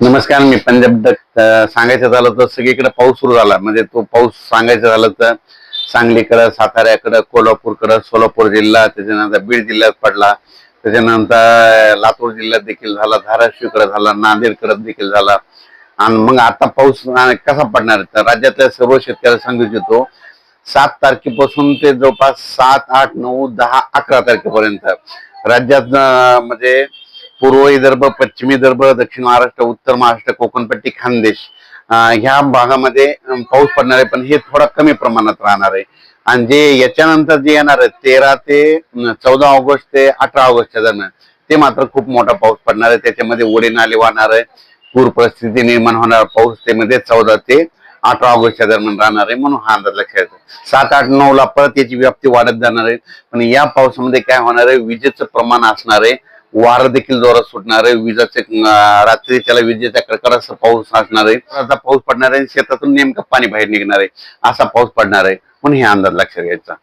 नमस्कार मी पंजाब डक सांगायचं झालं तर सगळीकडे पाऊस सुरू झाला. म्हणजे तो पाऊस सांगायचं झालं तर सांगलीकडं साताऱ्याकडं कोल्हापूरकडं सोलापूर जिल्हा त्याच्यानंतर बीड जिल्ह्यात पडला. त्याच्यानंतर लातूर जिल्ह्यात देखील झाला धाराशिवकडे झाला नांदेडकडे देखील झाला. आणि मग आता पाऊस कसा पडणार? तर राज्यातल्या सर्व शेतकऱ्याला सांगू इच्छितो सात तारखेपासून ते जवळपास सात आठ नऊ दहा अकरा तारखेपर्यंत राज्यात म्हणजे पूर्व विदर्भ पश्चिमी विदर्भ दक्षिण महाराष्ट्र उत्तर महाराष्ट्र कोकणपट्टी खानदेश. ह्या भागामध्ये पाऊस पडणार आहे पण हे थोडा कमी प्रमाणात राहणार आहे. आणि जे याच्यानंतर जे येणार आहे तेरा ते चौदा ऑगस्ट ते अठरा ऑगस्टच्या दरम्यान ते मात्र खूप मोठा पाऊस पडणार आहे. त्याच्यामध्ये ओढे नाले वाहणार आहे. पूर परिस्थिती निर्माण होणार पाऊस त्यामध्ये चौदा ते अठरा ऑगस्टच्या दरम्यान राहणार आहे म्हणून हा अंदाज लक्षात येतो. सात आठ नऊ ला परत याची व्याप्ती वाढत जाणार आहे. पण या पावसामध्ये काय होणार आहे विजेचं प्रमाण असणार आहे. वारं देखील जोरात सुटणार आहे. विजाचे रात्री त्याला विजेच्या कडकडाचा पाऊस असणार आहे. आता पाऊस पडणार आहे शेतातून नेमकं पाणी बाहेर निघणार आहे. असा पाऊस पडणार आहे. म्हणून हे अंदाज लक्षात घ्यायचा.